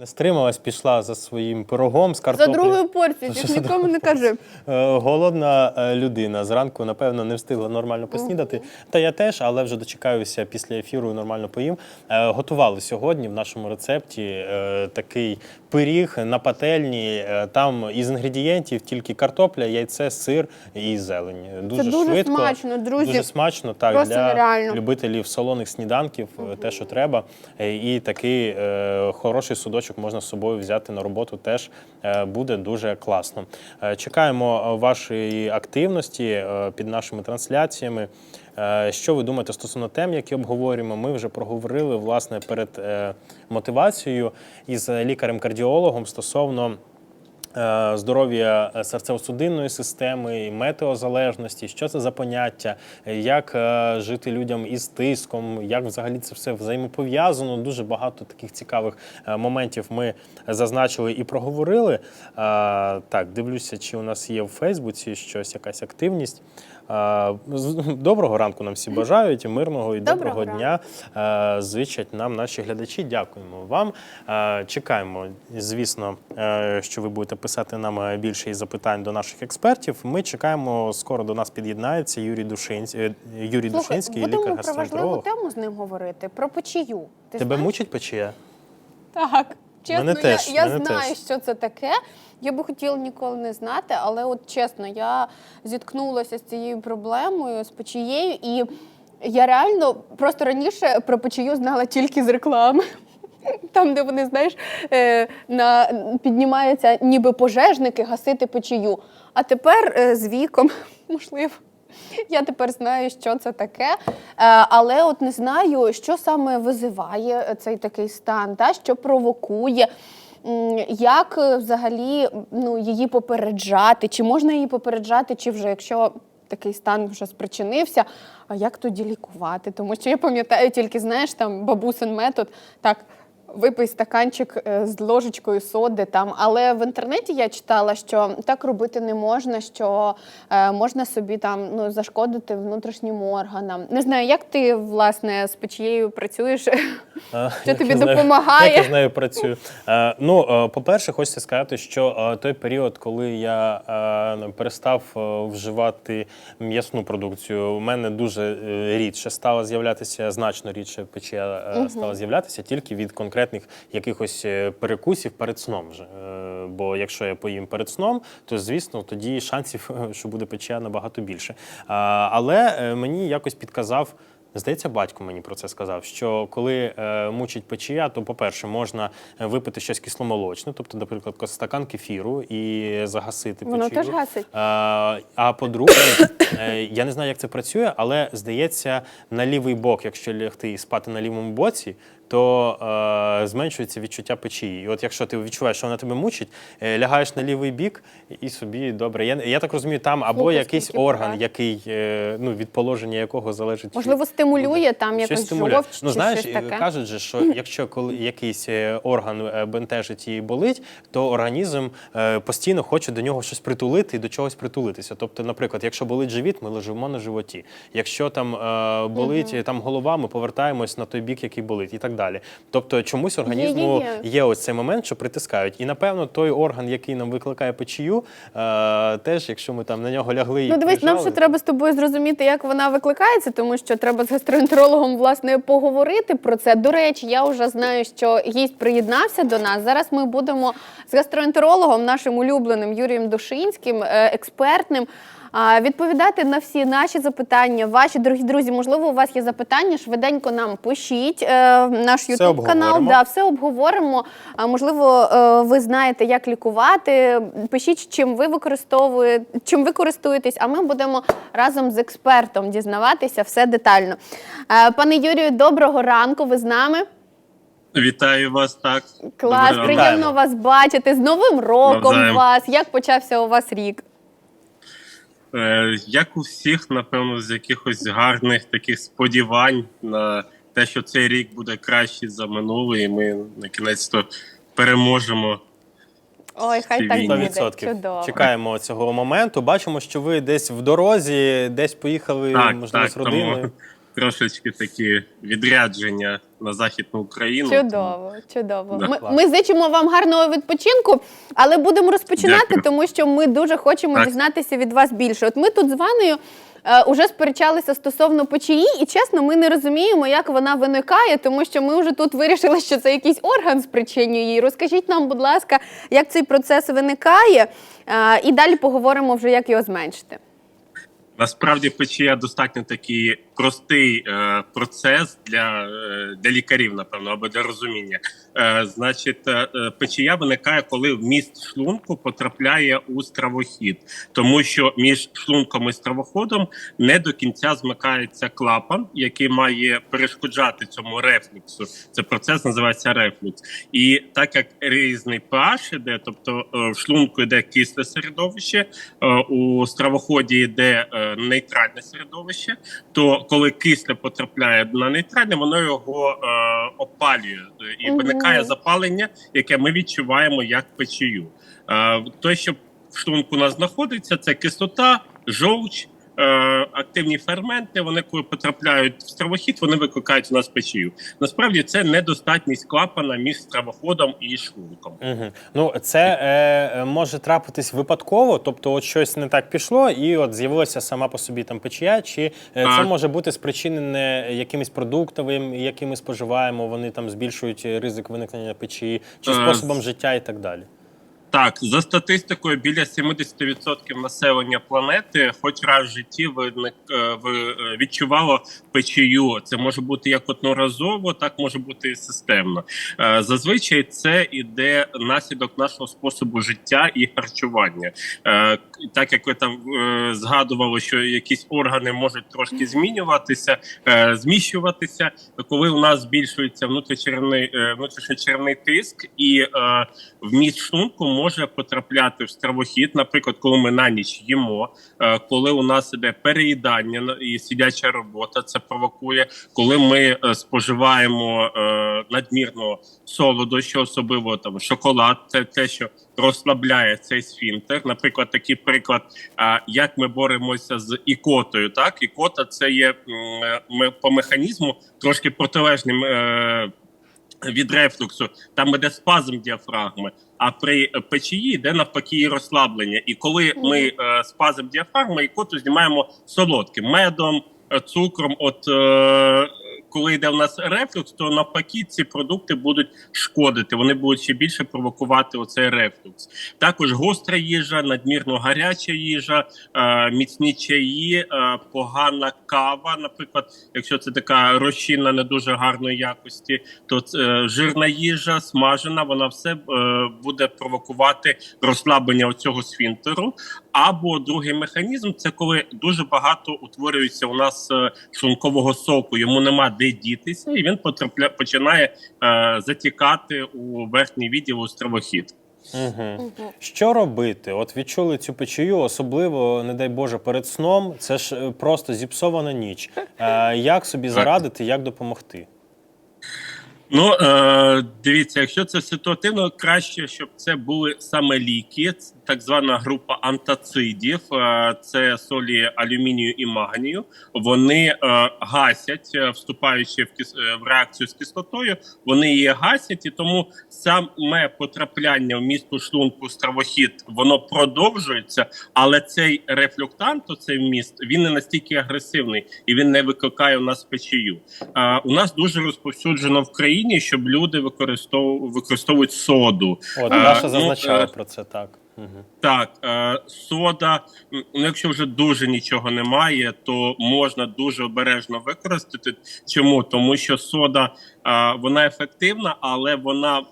Не стрималась, пішла за своїм пирогом з За другою порцією, ти ж нікому не кажи. Е, Голодна е, людина. Зранку, напевно, не встигла нормально поснідати. Та я теж, але вже дочекаюся після ефіру і нормально поїм. Е, Готували сьогодні в нашому рецепті такий пиріг на пательні. Е, Там із інгредієнтів тільки картопля, яйце, сир і зелень. Дуже, дуже швидко, смачно, друзі. Дуже смачно, так, Просто для нереально. любителів солоних сніданків, е, те, що треба. Е, І такий е, хороший судочок можна з собою взяти на роботу, теж буде дуже класно. Чекаємо вашої активності під нашими трансляціями. Е, Що ви думаєте стосовно тем, які обговорюємо? Ми вже проговорили власне перед е, мотивацією із лікарем-кардіологом стосовно. е, Здоров'я серцево-судинної системи, метеозалежності, що це за поняття, як жити людям із тиском, як взагалі це все взаємопов'язано. Дуже багато таких цікавих моментів ми зазначили і проговорили. Так, дивлюся, чи у нас є в Фейсбуці щось, якась активність. З- Доброго ранку нам всі бажають, мирного і Доброго доброго дня зичать нам наші глядачі. Дякуємо вам. Чекаємо, звісно, що ви будете писати нам більше запитань до наших експертів. Ми чекаємо, скоро до нас під'єднається Юрій Душинський, е, Юрій Слухай, Душинський, будемо про важливу тему з ним говорити, про печію. Ти Тебе знаєш? мучить печія? Так. Чесно, Мене теж, я, я мене знаю, теж. що це таке. Я би хотіла ніколи не знати, але от чесно, я зіткнулася з цією проблемою, з печією, і я реально просто раніше про печію знала тільки з реклами. Там, де вони, знаєш, е, на, піднімаються ніби пожежники гасити печію. А тепер е, з віком, можливо, я тепер знаю, що це таке, е, але от не знаю, що саме визиває цей такий стан, та, що провокує. Як е, взагалі ну, її попереджати? Чи можна її попереджати, чи вже якщо такий стан вже спричинився, а як тоді лікувати? Тому що я пам'ятаю тільки, знаєш, там бабусин метод, так. Випий стаканчик е, з ложечкою соди там. Але в інтернеті я читала, що так робити не можна, що е, можна собі там ну, зашкодити внутрішнім органам. Не знаю, як ти власне з печією працюєш? Що тобі знаю- допомагає? Як я з нею працюю. Ну, е, по-перше, хочеться сказати, що той період, коли я перестав вживати м'ясну продукцію, у мене дуже рідше стала з'являтися, значно рідше печія стала з'являтися тільки від конкретних якихось е, перекусів перед сном. Вже. Е, бо якщо я поїм перед сном, то звісно тоді шансів, що буде печія набагато більше. Але е, мені якось підказав. Здається, батько мені про це сказав. Що коли е, мучить печія, то, по-перше, можна випити щось кисломолочне, тобто, наприклад, стакан кефіру і загасити Воно теж гасить? Е, а по-друге, е, я не знаю, як це працює, але здається, на лівий бок, якщо лягти і спати на лівому боці, то е, зменшується відчуття печії. І от якщо ти відчуваєш, що вона тебе мучить, е, лягаєш на лівий бік і собі добре. Я, я так розумію, там або Слухай, якийсь скільки орган, порад. який е, ну, від положення якого залежить. Можливо, стимулює там Щось якось стимулює. жовч Ну чи знаєш, щось таке. кажуть же, що якщо коли якийсь е, орган е, бентежить і болить, то організм е, постійно хоче до нього щось притулити і до чогось притулитися. Тобто, наприклад, якщо болить живіт, ми лежимо на животі. Якщо там е, болить е, там голова, ми повертаємось на той бік, який болить, і так далі. Тобто, чомусь організму є. є ось цей момент, що притискають. І напевно той орган, який нам викликає печію, е, теж, якщо ми там на нього лягли і Ну, дивись, нам ще треба з тобою зрозуміти, як вона викликається, тому що треба з гастроентерологом власне поговорити про це. До речі, я вже знаю, що гість приєднався до нас. Зараз ми будемо з гастроентерологом, нашим улюбленим Юрієм Душинським, е, експертним. Відповідати на всі наші запитання, ваші дорогі друзі. Можливо, у вас є запитання, швиденько нам пишіть е, наш Ютуб канал. Да, все обговоримо. А можливо, е, ви знаєте, як лікувати. Пишіть, чим ви використовуєте, чим ви користуєтесь, а ми будемо разом з експертом дізнаватися все детально. Е, Пане Юрію, доброго ранку. Ви з нами? Вітаю вас так. Клас, Доброго приємно Вітаємо. вас бачити. З Новим роком Навзаєм. вас. Як почався у вас рік? Е, як у всіх, напевно, з якихось гарних таких сподівань на те, що цей рік буде кращий за минулий, і ми на кінець то переможемо. Ой, хай так буде. 100%. Чудово. Чекаємо цього моменту. Бачимо, що ви десь в дорозі, десь поїхали, Так, можливо, так, з родиною. тому трошечки такі відрядження на західну Україну. Чудово, чудово. Да. Ми, ми зичимо вам гарного відпочинку, але будемо розпочинати, Дякую. тому що ми дуже хочемо Так. дізнатися від вас більше. От ми тут з Ваною е, уже сперечалися стосовно печії, і чесно, ми не розуміємо, як вона виникає, тому що ми вже тут вирішили, що це якийсь орган спричинює її. Розкажіть нам, будь ласка, як цей процес виникає, е, і далі поговоримо вже, як його зменшити. Насправді печія достатньо такий простий е, процес для, е, для лікарів, напевно, або для розуміння. Е, значить, е, е, печія виникає, коли вміст шлунку потрапляє у стравохід, тому що між шлунком і стравоходом не до кінця змикається клапан, який має перешкоджати цьому рефлюксу. Це процес називається рефлюкс. І так як різний pH іде, тобто е, в шлунку йде кисле середовище, е, у стравоході йде е, нейтральне середовище, то коли кисле потрапляє на нейтральне, воно його е, опалює е, і виникає запалення, яке ми відчуваємо як печію. Е, Те, що в шлунку у нас знаходиться, це кислота, жовч. Е, Активні ферменти, вони коли потрапляють в стравохід, вони викликають у нас печію. Насправді це недостатність клапана між стравоходом і шлунком. Угу. Ну, це е, може трапитись випадково, тобто, от щось не так пішло, і от з'явилася сама по собі там печія, чи е, це може бути спричинене якимись продуктовим, які ми споживаємо, вони там збільшують ризик виникнення печії, чи Е, способом життя і так далі. Так, за статистикою, біля 70% населення планети, хоч раз в житті виник е, е, відчувало печію. Це може бути як одноразово, так може бути і системно. Е, Зазвичай це іде наслідок нашого способу життя і харчування. Так як ви там згадували, що якісь органи можуть трошки змінюватися, зміщуватися, коли у нас збільшується внутрішньочеревний внутрішньочеревний тиск і вміст шлунку може потрапляти в стравохід, наприклад, коли ми на ніч їмо, е, коли у нас іде переїдання і сидяча робота, це провокує, коли ми е, споживаємо е, надмірно солодощі, особливо там шоколад, це те, що розслабляє цей сфінктер. Наприклад, такий приклад, як ми боремося з ікотою. Так, ікота це є ми по механізму трошки протилежним. Від рефлюксу, там іде спазм діафрагми, а при печії йде навпаки розслаблення. І коли ми е, спазм діафрагми, коту знімаємо солодким медом, е, цукром. От е, коли йде в нас рефлюкс, то навпаки ці продукти будуть шкодити. Вони будуть ще більше провокувати оцей рефлюкс. Також гостра їжа, надмірно гаряча їжа, е, міцні чаї, е, погана кава. Наприклад, якщо це така розчинна не дуже гарної якості, то е, жирна їжа, смажена, вона все е, буде провокувати розслаблення цього сфінктеру. Або другий механізм це коли дуже багато утворюється у нас шлункового соку, йому нема де дітися, і він потрапля починає е, затікати у верхній відділ у стравохід. Угу. Що робити? От відчули цю печію, особливо, не дай Боже, перед сном. Це ж е, просто зіпсована ніч. Е, як собі зарадити, як допомогти? Ну е, дивіться, якщо це ситуативно, краще, щоб це були саме ліки, так звана група антацидів, е, це солі алюмінію і магнію. Вони е, гасять, е, вступаючи в кис в реакцію з кислотою, вони її гасять, і тому саме потрапляння в місту шлунку стравохід воно продовжується, але цей рефлюктант, цей вміст, він не настільки агресивний і він не викликає у нас печію. У нас дуже розповсюджено в країні, щоб люди використовують використовують соду. От Даша ну, зазначала е, про це так. Так, е, сода, ну, якщо вже дуже нічого немає, то можна дуже обережно використати. Чому? Тому що сода вона ефективна, але вона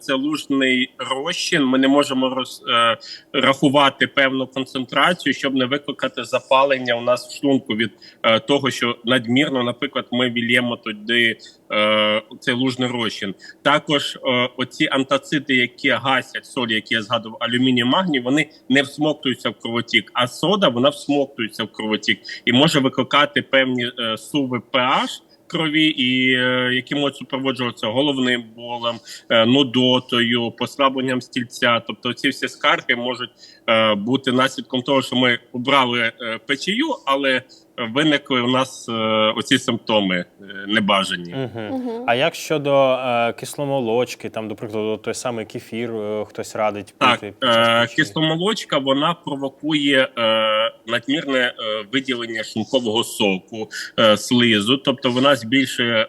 це лужний розчин. Ми не можемо роз, е, рахувати певну концентрацію, щоб не викликати запалення у нас в шлунку від е, того, що надмірно, наприклад, ми вільємо туди е, цей лужний розчин. Також оці антациди, які гасять солі, які я згадував, алюміній, магній, вони не всмоктуються в кровотік, а сода вона всмоктується в кровотік і може викликати певні суви pH крові, і е, які можуть супроводжуватися головним болем, е, нудотою, послабленням стільця. Тобто, ці всі скарги можуть е, бути наслідком того, що ми обрали печію, але виникли у нас е, оці симптоми е, небажані. Угу. А як щодо е, кисломолочки, там, до прикладу, той самий кефір, е, хтось радить Так, пити? під час е, кисломолочка вона провокує е, надмірне е, виділення шлункового соку, е, слизу, тобто вона збільшує е,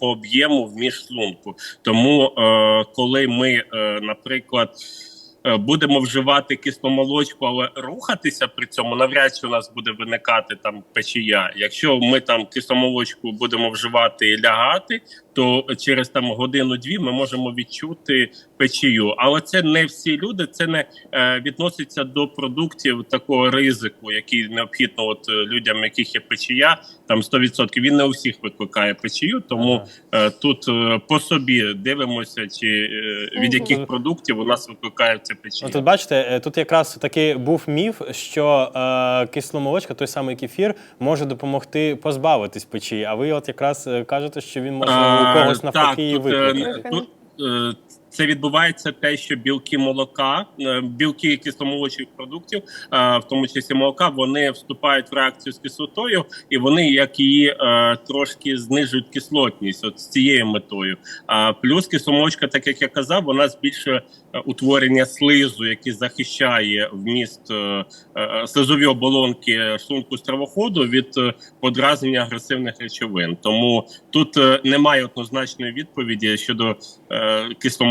по об'єму в міжшлунку. Тому, е, коли ми, е, наприклад, е, будемо вживати кисломолочку, але рухатися при цьому навряд чи у нас буде виникати там печія. Якщо ми там кисломолочку будемо вживати і лягати, то через там годину-дві ми можемо відчути печію. Але це не всі люди, це не е, відноситься до продуктів такого ризику, який необхідно от е, людям, яких є печія, там 100%. Він не у всіх викликає печію, тому е, тут е, по собі дивимося, чи е, від яких продуктів у нас викликає ця печія. Ну, тут бачите, е, тут якраз таки був міф, що е, кисломолочка, той самий кефір, може допомогти позбавитись печії. А ви от якраз е, кажете, що він може у когось навпаки так, тут, е, викликати. тут, е, це відбувається те, що білки молока, е, білки кисломолочних продуктів, е, в тому числі молока, вони вступають в реакцію з кислотою, і вони як її е, трошки знижують кислотність, от з цією метою. А плюс кисломолочка, так як я казав, вона збільшує утворення слизу, який захищає вміст слизові оболонки шлунку стравоходу від подразнення агресивних речовин. Тому тут немає однозначної відповіді щодо е,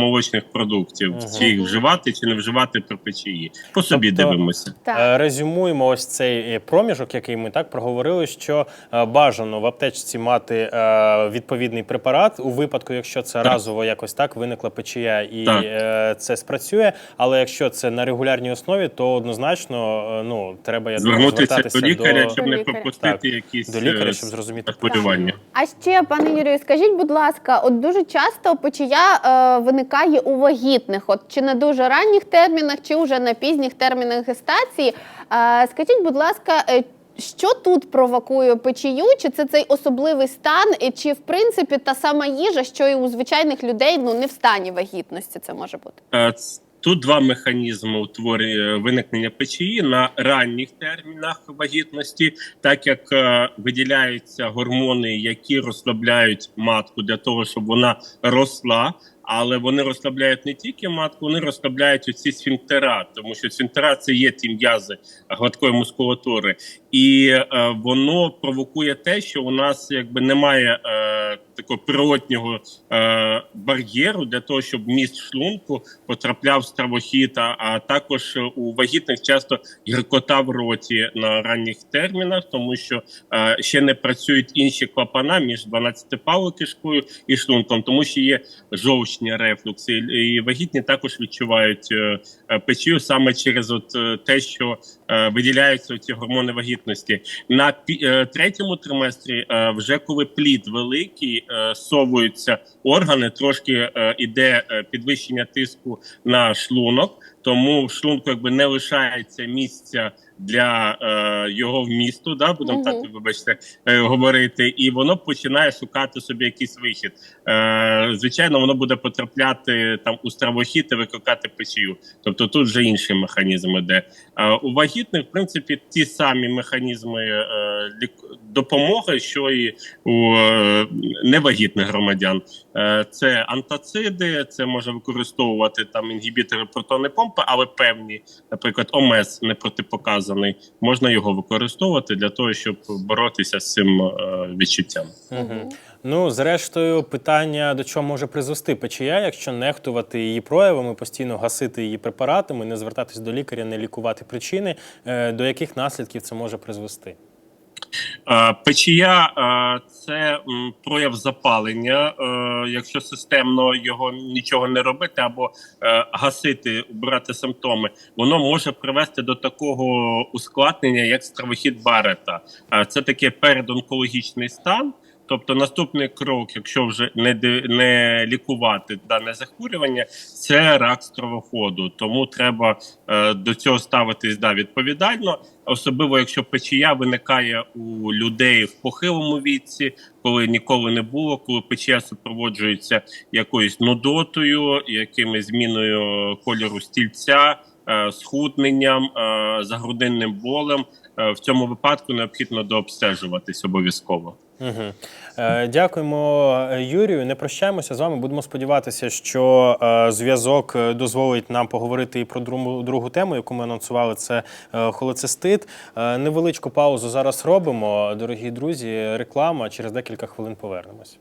кисломолочних продуктів, Мгм. чи їх вживати, чи не вживати при печії. По собі Тобто- дивимося. Так. Е, Резюмуємо ось цей е, проміжок, який ми так проговорили, що е, бажано в аптечці мати відповідний препарат у випадку, якщо це разово якось так виникла печія і Так. це спрацює. Але якщо це на регулярній основі, то однозначно ну треба я думаю, Звернутися до лікаря, до, щоб До не лікаря. пропустити Так. якісь до лікаря, щоб зрозуміти. захворювання. А ще, пане Юрію, скажіть, будь ласка, от дуже часто печія е, виникає у вагітних, от чи на дуже ранніх термінах, чи вже на пізніх термінах гестації. Скажіть, будь ласка, е, що тут провокує печію? Чи це цей особливий стан, чи в принципі та сама їжа, що і у звичайних людей, ну не в стані вагітності це може бути? Е, Тут два механізми утворення виникнення печії на ранніх термінах вагітності, так як е, виділяються гормони, які розслабляють матку для того, щоб вона росла. Але вони розслабляють не тільки матку, вони розслабляють оці сфінктера, тому що сфінктера це є ті м'язи гладкої мускулатури, і е, воно провокує те, що у нас якби немає е, такого природнього е, бар'єру для того, щоб міст шлунку потрапляв в стравохід, а, також у вагітних часто гіркота в роті на ранніх термінах, тому що е, ще не працюють інші клапана між 12-палою кишкою і шлунком, тому що є жовчні рефлюкси, і вагітні також відчувають е, печію саме через от е, те, що виділяються ці гормони вагітності. На е, третьому триместрі, е, вже коли плід великий, е, совуються органи, трошки е, іде е, підвищення тиску на шлунок, тому в шлунку якби не лишається місця для е, його вмісту, да, будемо Мгм. так вибачте е, говорити, і воно починає шукати собі якийсь вихід. Е, звичайно, воно буде потрапляти там у стравохід і викликати печію. Тобто тут вже інші механізми, де е, у вагітних, в принципі, ті самі механізми е, допомоги, що і у е, невагітних громадян. Е, це антациди, це може використовувати там інгібітори протонної помпи, але певні, наприклад, ОМЕС не протипоказаний, можна його використовувати для того, щоб боротися з цим е, відчуттям. Ну, зрештою, питання до чого може призвести печія, якщо нехтувати її проявами, постійно гасити її препаратами, не звертатись до лікаря, не лікувати причини, е, до яких наслідків це може призвести? Е, Печія е, це прояв запалення. Е, Якщо системно його нічого не робити або гасити, убирати симптоми, воно може привести до такого ускладнення, як стравохід Барета. Це таке передонкологічний стан. Тобто наступний крок, якщо вже не не лікувати дане захворювання, це рак стравоходу. Тому треба е, до цього ставитись да, відповідально, особливо якщо печія виникає у людей в похилому віці, коли ніколи не було, коли печія супроводжується якоюсь нудотою, якимось зміною кольору стільця, е, схудненням, е, загрудинним болем. е, в цьому випадку необхідно дообстежуватись обов'язково. Угу. Дякуємо е, Юрію. Не прощаємося з вами. Будемо сподіватися, що е, зв'язок дозволить нам поговорити і про другу, другу тему, яку ми анонсували. Це е, холецистит. Невеличку паузу зараз робимо. Дорогі друзі, реклама. Через декілька хвилин повернемось.